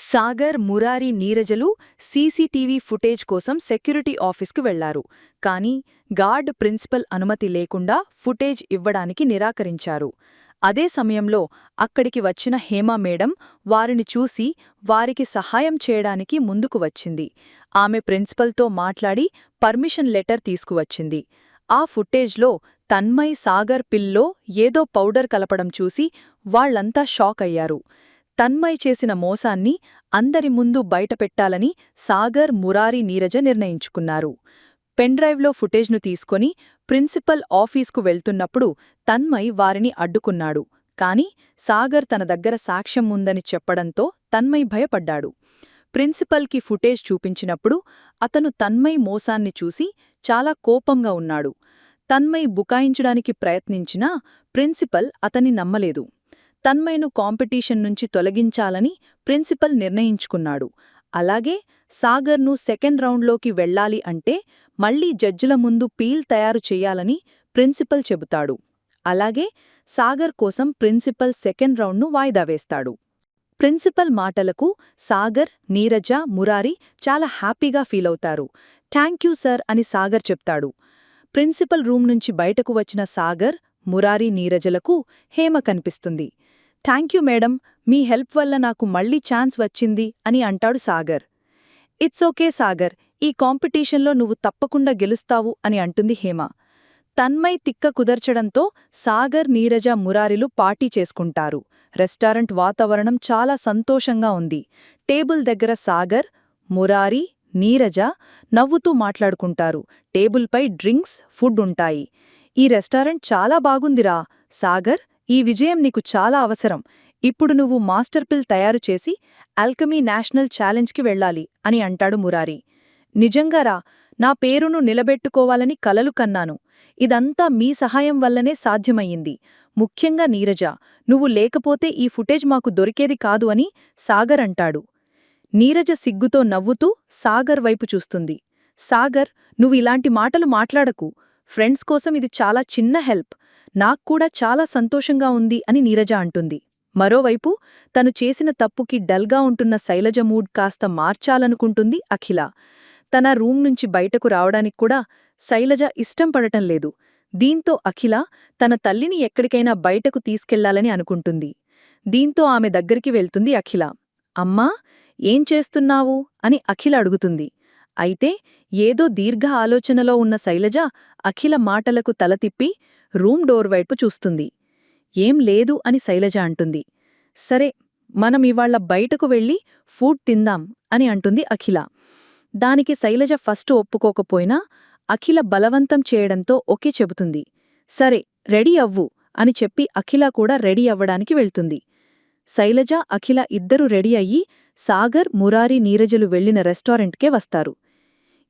సాగర్ మురారి నీరజలు CCTV footage కోసం security ఆఫీస్కు వెళ్ళారు. కానీ గార్డ్ ప్రిన్సిపల్ అనుమతి లేకుండా ఫుటేజ్ ఇవ్వడానికి నిరాకరించారు. అదే సమయంలో అక్కడికి వచ్చిన హేమా మేడం వారిని చూసి వారికి సహాయం చేయడానికి ముందుకు వచ్చింది. ఆమె ప్రిన్సిపల్తో మాట్లాడి పర్మిషన్ లెటర్ తీసుకువచ్చింది. ఆ ఫుటేజ్లో తన్మయ్ సాగర్ పిల్లో ఏదో పౌడర్ కలపడం చూసి వాళ్ళంతా షాక్ అయ్యారు. తన్మయ్ చేసిన మోసాన్ని అందరి ముందు బయటపెట్టాలని సాగర్ మురారి నీరజ నిర్ణయించుకున్నారు. పెన్డ్రైవ్లో ఫుటేజ్ను తీసుకొని ప్రిన్సిపల్ ఆఫీస్కు వెళ్తున్నప్పుడు తన్మయ్ వారిని అడ్డుకున్నాడు. కాని సాగర్ తన దగ్గర సాక్ష్యం ఉందని చెప్పడంతో తన్మయ్ భయపడ్డాడు. ప్రిన్సిపల్కి ఫుటేజ్ చూపించినప్పుడు అతను తన్మయ్ మోసాన్ని చూసి చాలా కోపంగా ఉన్నాడు. తన్మయ్ బుకాయించడానికి ప్రయత్నించినా ప్రిన్సిపల్ అతన్ని నమ్మలేదు. తన్మయను కాంపిటీషన్ నుంచి తొలగించాలని ప్రిన్సిపల్ నిర్ణయించుకున్నాడు. అలాగే సాగర్ను సెకండ్ రౌండ్లోకి వెళ్ళాలి అంటే మళ్ళీ జడ్జిల ముందు పీల్ తయారు చెయ్యాలని ప్రిన్సిపల్ చెబుతాడు. అలాగే సాగర్ కోసం ప్రిన్సిపల్ సెకండ్ రౌండ్ను వాయిదా వేస్తాడు. ప్రిన్సిపల్ మాటలకు సాగర్ నీరజ మురారి చాలా హ్యాపీగా ఫీలవుతారు థ్యాంక్యూ సర్ అని సాగర్ చెప్తాడు. ప్రిన్సిపల్ రూమ్ నుంచి బయటకు వచ్చిన సాగర్ మురారి నీరజలకు హేమ కనిపిస్తుంది. థ్యాంక్యూ మేడం మీ హెల్ప్ వల్ల నాకు మళ్ళీ ఛాన్స్ వచ్చింది అని అంటాడు సాగర్. ఇట్స్ ఓకే సాగర్ ఈ కాంపిటీషన్లో నువ్వు తప్పకుండా గెలుస్తావు అని అంటుంది హేమ. తన్మయ్ తిక్క కుదర్చడంతో సాగర్ నీరజ మురారిలు పార్టీ చేసుకుంటారు. రెస్టారెంట్ వాతావరణం చాలా సంతోషంగా ఉంది. టేబుల్ దగ్గర సాగర్ మురారి నీరజ నవ్వుతూ మాట్లాడుకుంటారు. టేబుల్పై డ్రింక్స్ ఫుడ్ ఉంటాయి. ఈ రెస్టారెంట్ చాలా బాగుందిరా సాగర్ ఈ విజయం నీకు చాలా అవసరం. ఇప్పుడు నువ్వు మాస్టర్ పిల్ తయారు చేసి ఆల్కమీ నేషనల్ ఛాలెంజ్కి వెళ్ళాలి అని అంటాడు మురారి. నిజంగారా నా పేరును నిలబెట్టుకోవాలని కలలు కన్నాను. ఇదంతా మీ సహాయం వల్లనే సాధ్యమయ్యింది. ముఖ్యంగా నీరజ నువ్వు లేకపోతే ఈ ఫుటేజ్ మాకు దొరికేది కాదు అని సాగర్ అంటాడు. నీరజ సిగ్గుతో నవ్వుతూ సాగర్ వైపు చూస్తుంది. సాగర్ నువ్వు ఇలాంటి మాటలు మాట్లాడకు. ఫ్రెండ్స్ కోసం ఇది చాలా చిన్న హెల్ప్. నాక్కూడా చాలా సంతోషంగా ఉంది అని నీరజ అంటుంది. మరోవైపు తను చేసిన తప్పుకి డల్గా ఉంటున్న శైలజ మూడ్ కాస్త మార్చాలనుకుంటుంది అఖిల. తన రూమ్ నుంచి బయటకు రావడానికి కూడా శైలజ ఇష్టం పడటం లేదు. దీంతో అఖిల తన తల్లిని ఎక్కడికైనా బయటకు తీసుకెళ్ళాలని అనుకుంటుంది. దీంతో ఆమె దగ్గరికి వెళ్తుంది అఖిల. అమ్మా ఏం చేస్తున్నావు? అని అఖిల అడుగుతుంది. అయితే ఏదో దీర్ఘ ఆలోచనలో ఉన్న శైలజ అఖిల మాటలకు తల తిప్పి రూమ్ డోర్ వైపు చూస్తుంది. ఏం లేదు అని శైలజ అంటుంది. సరే మనం ఇవాళ్ళ బయటకు వెళ్ళి ఫుడ్ తిందాం అని అంటుంది అఖిల. దానికి శైలజ ఫస్ట్ ఒప్పుకోకపోయినా అఖిల బలవంతం చేయడంతో ఒకే చెబుతుంది. సరే రెడీ అవ్వు అని చెప్పి అఖిల కూడా రెడీ అవ్వడానికి వెళ్తుంది. శైలజ అఖిల ఇద్దరూ రెడీ అయ్యి సాగర్ మురారి నీరజలు వెళ్ళిన రెస్టారెంట్కే వస్తారు.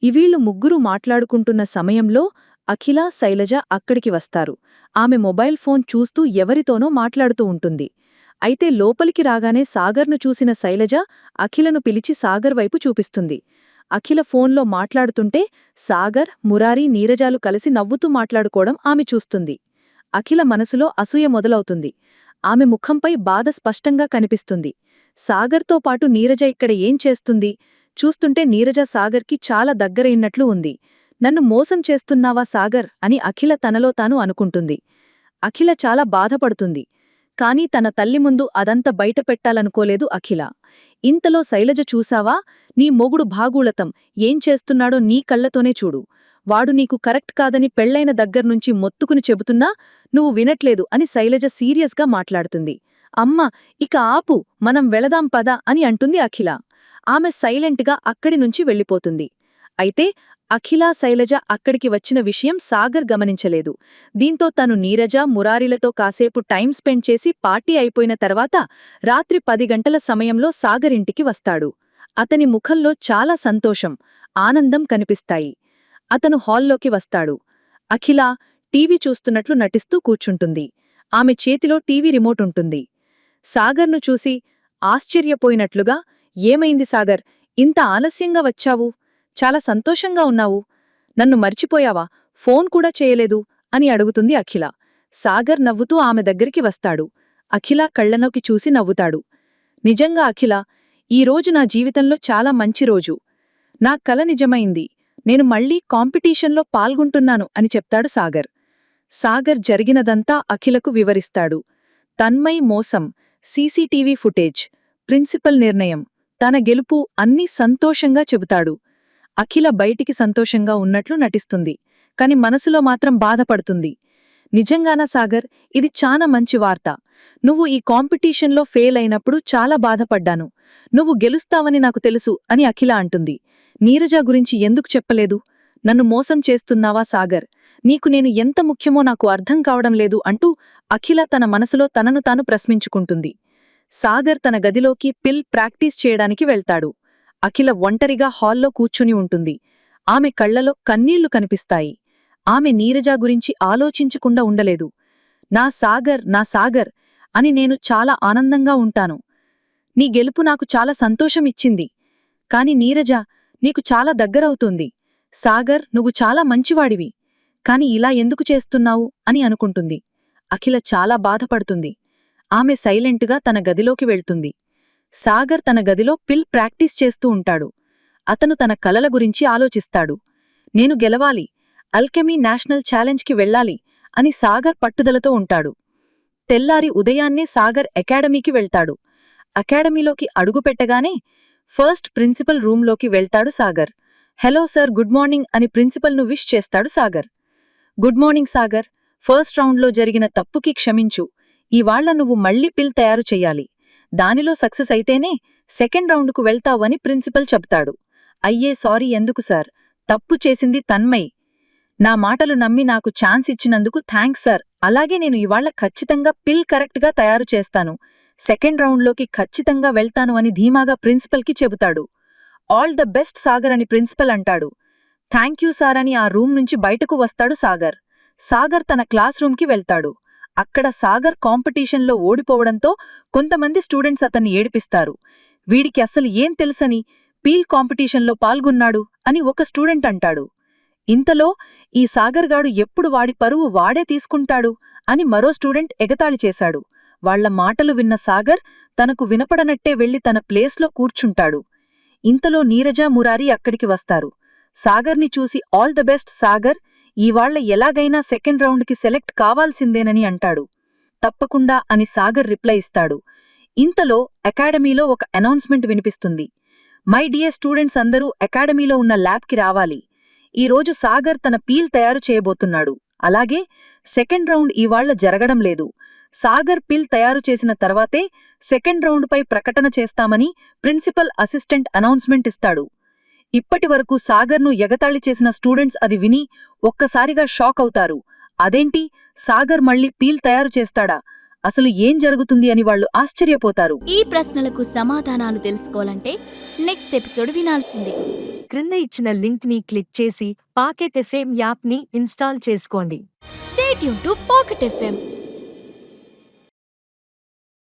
ఇవీళ్ళు ముగ్గురు మాట్లాడుకుంటున్న సమయంలో అఖిల శైలజ అక్కడికి వస్తారు. ఆమె మొబైల్ ఫోన్ చూస్తూ ఎవరితోనో మాట్లాడుతూ ఉంటుంది. అయితే లోపలికి రాగానే సాగర్ను చూసిన శైలజ అఖిలను పిలిచి సాగర్ వైపు చూపిస్తుంది. అఖిల ఫోన్లో మాట్లాడుతుంటే సాగర్ మురారి నీరజాలు కలిసి నవ్వుతూ మాట్లాడుకోవడం ఆమె చూస్తుంది. అఖిల మనసులో అసూయ మొదలవుతుంది. ఆమె ముఖంపై బాధ స్పష్టంగా కనిపిస్తుంది. సాగర్తో పాటు నీరజ ఇక్కడ ఏం చేస్తుంది? చూస్తుంటే నీరజ సాగర్కి చాలా దగ్గరైనట్లు ఉంది. నన్ను మోసం చేస్తున్నావా సాగర్? అని అఖిల తనలో తాను అనుకుంటుంది. అఖిల చాలా బాధపడుతుంది. కాని తన తల్లి ముందు అదంత బయటపెట్టాలనుకోలేదు అఖిల. ఇంతలో శైలజ చూసావా? నీ మొగుడు భాగూళతం ఏం చేస్తున్నాడో నీ కళ్ళతోనే చూడు. వాడు నీకు కరెక్ట్ కాదని పెళ్ళైన దగ్గర్నుంచి మొత్తుకుని చెబుతున్నా నువ్వు వినట్లేదు అని శైలజ సీరియస్గా మాట్లాడుతుంది. అమ్మ ఇక ఆపు మనం వెళదాం పద అని అంటుంది అఖిల. ఆమె సైలెంట్గా అక్కడి నుంచి వెళ్ళిపోతుంది. అయితే అఖిలా శైలజ అక్కడికి వచ్చిన విషయం సాగర్ గమనించలేదు. దీంతో తను నీరజ మురారిలతో కాసేపు టైం స్పెండ్ చేసి పార్టీ అయిపోయిన తర్వాత రాత్రి పది గంటల సమయంలో సాగర్ ఇంటికి వస్తాడు. అతని ముఖంలో చాలా సంతోషం ఆనందం కనిపిస్తాయి. అతను హాల్లోకి వస్తాడు. అఖిల టీవీ చూస్తున్నట్లు నటిస్తూ కూర్చుంటుంది. ఆమె చేతిలో టీవీ రిమోట్ ఉంటుంది. సాగర్ను చూసి ఆశ్చర్యపోయినట్లుగా ఏమైంది సాగర్? ఇంత ఆలస్యంగా వచ్చావు? చాలా సంతోషంగా ఉన్నావు. నన్ను మర్చిపోయావా? ఫోన్ కూడా చేయలేదు అని అడుగుతుంది అఖిల. సాగర్ నవ్వుతూ ఆమె దగ్గరికి వస్తాడు. అఖిల కళ్ళనోకి చూసి నవ్వుతాడు. నిజంగా అఖిల ఈ రోజు నా జీవితంలో చాలా మంచి రోజు. నా కల నిజమైంది. నేను మళ్ళీ కాంపిటీషన్లో పాల్గొంటున్నాను అని చెప్తాడు సాగర్. సాగర్ జరిగినదంతా అఖిలకు వివరిస్తాడు. తన్మయ్ మోసం. CCTV footage. ప్రిన్సిపల్ నిర్ణయం. తన గెలుపు అన్నీ సంతోషంగా చెబుతాడు. అఖిల బయటికి సంతోషంగా ఉన్నట్లు నటిస్తుంది. కాని మనసులో మాత్రం బాధపడుతుంది. నిజంగానా సాగర్? ఇది చాలా మంచి వార్త. నువ్వు ఈ కాంపిటీషన్లో ఫెయిల్ అయినప్పుడు చాలా బాధపడ్డాను. నువ్వు గెలుస్తావని నాకు తెలుసు అని అఖిల అంటుంది. నీరజ గురించి ఎందుకు చెప్పలేదు? నన్ను మోసం చేస్తున్నావా సాగర్? నీకు నేను ఎంత ముఖ్యమో నాకు అర్థం కావడం లేదు అంటూ అఖిల తన మనసులో తనను తాను ప్రశ్నించుకుంటుంది. సాగర్ తన గదిలోకి పిల్ ప్రాక్టీస్ చేయడానికి వెళ్తాడు. అఖిల ఒంటరిగా హాల్లో కూర్చుని ఉంటుంది. ఆమె కళ్ళలో కన్నీళ్ళు కనిపిస్తాయి. ఆమె నీరజా గురించి ఆలోచించకుండా ఉండలేదు. నా సాగర్ నా సాగర్ అని నేను చాలా ఆనందంగా ఉంటాను. నీ గెలుపు నాకు చాలా సంతోషం ఇచ్చింది. కాని నీరజ నీకు చాలా దగ్గరవుతుంది. సాగర్ నువ్వు చాలా మంచివాడివి. కాని ఇలా ఎందుకు చేస్తున్నావు అని అనుకుంటుంది. అఖిల చాలా బాధపడుతుంది. ఆమె సైలెంటుగా తన గదిలోకి వెళ్తుంది. సాగర్ తన గదిలో పిల్ ప్రాక్టీస్ చేస్తూ ఉంటాడు. అతను తన కలల గురించి ఆలోచిస్తాడు. నేను గెలవాలి. అల్కెమీ నేషనల్ ఛాలెంజ్కి వెళ్ళాలి అని సాగర్ పట్టుదలతో ఉంటాడు. తెల్లారి ఉదయాన్నే సాగర్ అకాడమీకి వెళ్తాడు. అకాడమీలోకి అడుగుపెట్టగానే ఫస్ట్ ప్రిన్సిపల్ రూంలోకి వెళ్తాడు Sagar. Hello sir good morning అని ప్రిన్సిపల్ను విష్ చేస్తాడు Sagar. Good morning Sagar. First రౌండ్లో జరిగిన తప్పుకి క్షమించు. ఇవాళ్ళ నువ్వు మళ్ళీ పిల్ తయారు చెయ్యాలి. దానిలో సక్సెస్ అయితేనే సెకండ్ రౌండ్కు వెళ్తావని ప్రిన్సిపల్ చెప్తాడు అయ్యే సారీ ఎందుకు సార్? తప్పు చేసింది తన్మయ్. నా మాటలు నమ్మి నాకు ఛాన్స్ ఇచ్చినందుకు థ్యాంక్స్ సార్. అలాగే నేను ఇవాళ్ళ ఖచ్చితంగా పిల్ కరెక్ట్గా తయారు చేస్తాను. సెకండ్ రౌండ్లోకి ఖచ్చితంగా వెళ్తాను అని ధీమాగా ప్రిన్సిపల్కి చెబుతాడు. ఆల్ ద బెస్ట్ సాగర్ అని ప్రిన్సిపల్ అంటాడు. థ్యాంక్ యూ సార్ అని ఆ రూమ్ నుంచి బయటకు వస్తాడు సాగర్. సాగర్ తన క్లాస్ రూమ్కి వెళ్తాడు. అక్కడ సాగర్ కాంపిటీషన్లో ఓడిపోవడంతో కొంతమంది స్టూడెంట్స్ అతన్ని ఏడిపిస్తారు. వీడికి అసలు ఏం తెలుసని? పీల్ కాంపిటీషన్లో పాల్గొన్నాడు అని ఒక స్టూడెంట్ అంటాడు. ఇంతలో ఈ సాగర్గాడు ఎప్పుడు వాడి పరువు వాడే తీసుకుంటాడు అని మరో స్టూడెంట్ ఎగతాళి చేశాడు. వాళ్ళ మాటలు విన్న సాగర్ తనకు వినపడనట్టే వెళ్ళి తన ప్లేస్లో కూర్చుంటాడు. ఇంతలో నీరజ మురారి అక్కడికి వస్తారు. సాగర్ని చూసి ఆల్ ద బెస్ట్ సాగర్ ఇవాళ్ళ ఎలాగైనా సెకండ్ రౌండ్కి సెలెక్ట్ కావాల్సిందేనని అంటాడు. తప్పకుండా అని సాగర్ రిప్లై ఇస్తాడు. ఇంతలో అకాడమీలో ఒక అనౌన్స్మెంట్ వినిపిస్తుంది. మై డియర్ స్టూడెంట్స్ అందరూ అకాడమీలో ఉన్న ల్యాబ్కి రావాలి. ఈరోజు సాగర్ తన పీల్ తయారు చేయబోతున్నాడు. అలాగే సెకండ్ రౌండ్ ఇవాళ్ళ జరగడం లేదు. సాగర్ పిల్ తయారు చేసిన తర్వాతే సెకండ్ రౌండ్పై ప్రకటన చేస్తామని ప్రిన్సిపల్ అసిస్టెంట్ అనౌన్స్మెంట్ ఇస్తాడు. ఇప్పటివరకు సాగర్ను ఎగతాళి చేసిన స్టూడెంట్స్ అది విని ఒక్కసారిగా షాక్ అవుతారు. అదేంటి? సాగర్ మళ్ళీ పీల్ తయారు చేస్తాడా? అసలు ఏం జరుగుతుంది అని వాళ్ళు ఆశ్చర్యపోతారు. ఈ ప్రశ్నలకు సమాధానాలు తెలుసుకోవాలంటే నెక్స్ట్ ఎపిసోడ్ వినాల్సిందే. క్రింద ఇచ్చిన లింక్ని క్లిక్ చేసి పాకెట్ ఎఫ్ఎం యాప్ని ఇన్స్టాల్ చేసుకోండి. Stay tuned to pocket FM